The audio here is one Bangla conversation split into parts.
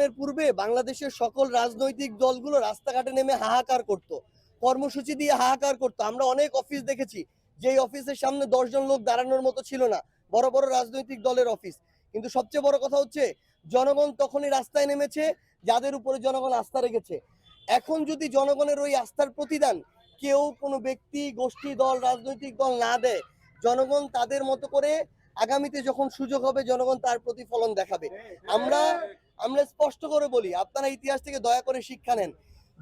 অভ্যুত্থানের পূর্বে বাংলাদেশের সকল রাজনৈতিক দলগুলো রাস্তাঘাটে নেমে হাহাকার করত। কর্মসূচি দিয়ে হাহাকার করতো। আমরা অনেক অফিস দেখেছি, যেই অফিসের সামনে দশজন লোক দাঁড়ানোর মতো ছিল না। বড় বড় রাজনৈতিক দলের অফিস কিন্তু সবচেয়ে বড় কথা হচ্ছে, জনগণ তখনই রাস্তায় নেমেছে, যাদের উপরে জনগণ আস্থা রেখেছে। এখন যদি জনগণের ওই আস্থার প্রতিদান কেউ কোনো ব্যক্তি, গোষ্ঠী, দল, রাজনৈতিক দল না দেয়, জনগণ তাদের মতো করে আগামীতে যখন সুযোগ হবে, জনগণ তার প্রতিফলন দেখাবে। আমরা আমরা স্পষ্ট করে বলি, আপনারা ইতিহাস থেকে দয়া করে শিক্ষা নেন।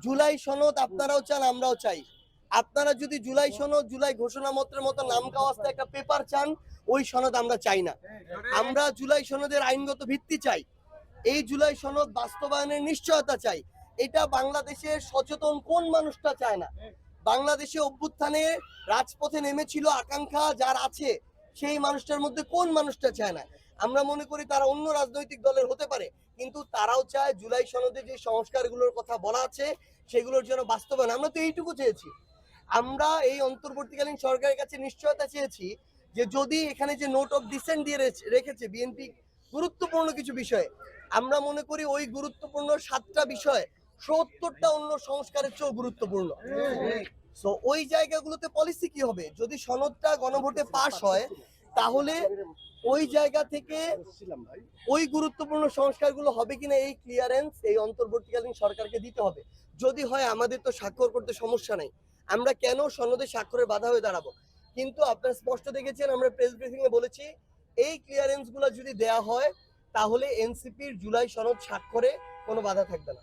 জুলাই সনদ আপনারাও চান, আমরাও চাই। আপনারা যদি জুলাই সনদ, জুলাই ঘোষণাপত্রের মতো নাম কাওয়াস্তে একটা পেপার চান, ওই সনদ আমরা চাই না। আমরা জুলাই সনদের আইনগত ভিত্তি চাই। এই জুলাই সনদ বাস্তবায়নের নিশ্চয়তা চাই। এটা বাংলাদেশের সচেতন কোন মানুষটা চায় না? বাংলাদেশে অভ্যুত্থানে রাজপথে নেমেছিল আকাঙ্ক্ষা যার আছে। সেই মানুষটার মধ্যে কোন মানুষটা চায় না? আমরা মনে করি তারা অন্য রাজনৈতিক দলের হতে পারে, কিন্তু তারাও চায় জুলাই সনদে যে সংস্কারগুলোর কথা বলা আছে, সেগুলোর জন্য বাস্তবায়ন। আমরা তো এইটুকু চেয়েছি। আমরা এই অন্তর্বর্তীকালীন সরকারের কাছে নিশ্চয়তা চেয়েছি যে যদি এখানে যে নোট অফ ডিসেন্ট দিয়ে রেখেছে বিএনপি, গুরুত্বপূর্ণ কিছু বিষয়, আমরা মনে করি ওই গুরুত্বপূর্ণ সাতটা বিষয়, সত্তরটা অন্য সংস্কারের চেয়েও গুরুত্বপূর্ণ। সো ওই জায়গাগুলোতে পলিসি কি হবে? যদি সনদটা গণভোটে পাশ হয় তাহলে ওই জায়গা থেকে ওই গুরুত্বপূর্ণ সংস্কারগুলো হবে কিনা এই ক্লিয়ারেন্স এই অন্তর্বর্তীকালীন সরকারকে দিতে হবে। যদি হয় আমাদের তো স্বাক্ষর করতে সমস্যা নাই। আমরা কেন সনদে স্বাক্ষরের বাধা হয়ে দাঁড়াবো? কিন্তু আপনারা স্পষ্ট দেখেছেন আমরা প্রেস ব্রিফিং এ বলেছি এই ক্লিয়ারেন্সগুলো যদি দেয়া হয় তাহলে এনসিপির জুলাই সনদ স্বাক্ষরে কোনো বাধা থাকবে না।